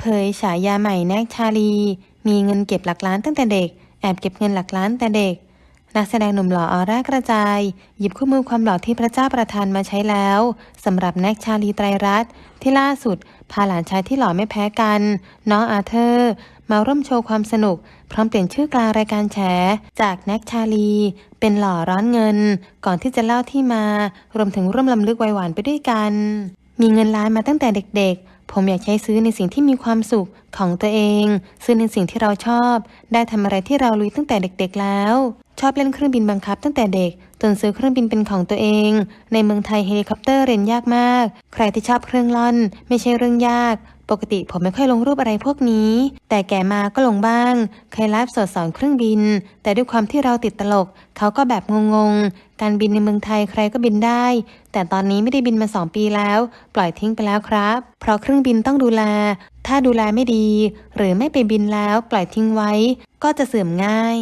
เผยฉายาใหม่แนกชาลี มีเงินเก็บหลักล้านตั้งแต่เด็ก แอบเก็บเงินหลักล้านแต่เด็ก นักแสดงหนุ่มหล่อออร่ากระจาย หยิบคู่มือความหล่อที่พระเจ้าประทานมาใช้แล้วสำหรับแนกชาลีไตรรัตน์ที่ล่าสุด พาหลานชายที่หล่อไม่แพ้กัน น้องอาเธอร์ มาร่วมโชว์ความสนุก พร้อมเปลี่ยนชื่อกลางรายการแฉ จากแนกชาลี เป็นหล่อร้อนเงิน ก่อนที่จะเล่าที่มา รวมถึงร่วมลำลึกไวหวานไปด้วยกัน มีเงินล้านมาตั้งแต่เด็กๆ ผมอยากใช้ซื้อในสิ่งที่มีความสุขของตัวเอง ซื้อในสิ่งที่เราชอบ ได้ทำอะไรที่เราลุยตั้งแต่เด็กๆแล้ว ชอบเล่นเครื่องบินบังคับตั้งแต่เด็กจนซื้อเครื่องบินเป็นของตัวเอง ในเมืองไทยเฮลิคอปเตอร์เรียนยากมาก ใครที่ชอบเครื่องล่อน ไม่ใช่เรื่องยาก ปกติผมไม่ค่อยลงรูปอะไรพวกนี้ แต่แกมาก็ลงบ้าง เคยไลฟ์สดสอนเครื่องบิน แต่ด้วยความที่เราติดตลก เขาก็แบบงงๆ การบินในเมืองไทยใครก็บินได้ แต่ตอนนี้ไม่ได้บินมาสองปีแล้ว ปล่อยทิ้งไปแล้วครับ เพราะเครื่องบินต้องดูแล ถ้าดูแลไม่ดี หรือไม่ไปบินแล้วปล่อยทิ้งไว้ ก็จะเสื่อมง่าย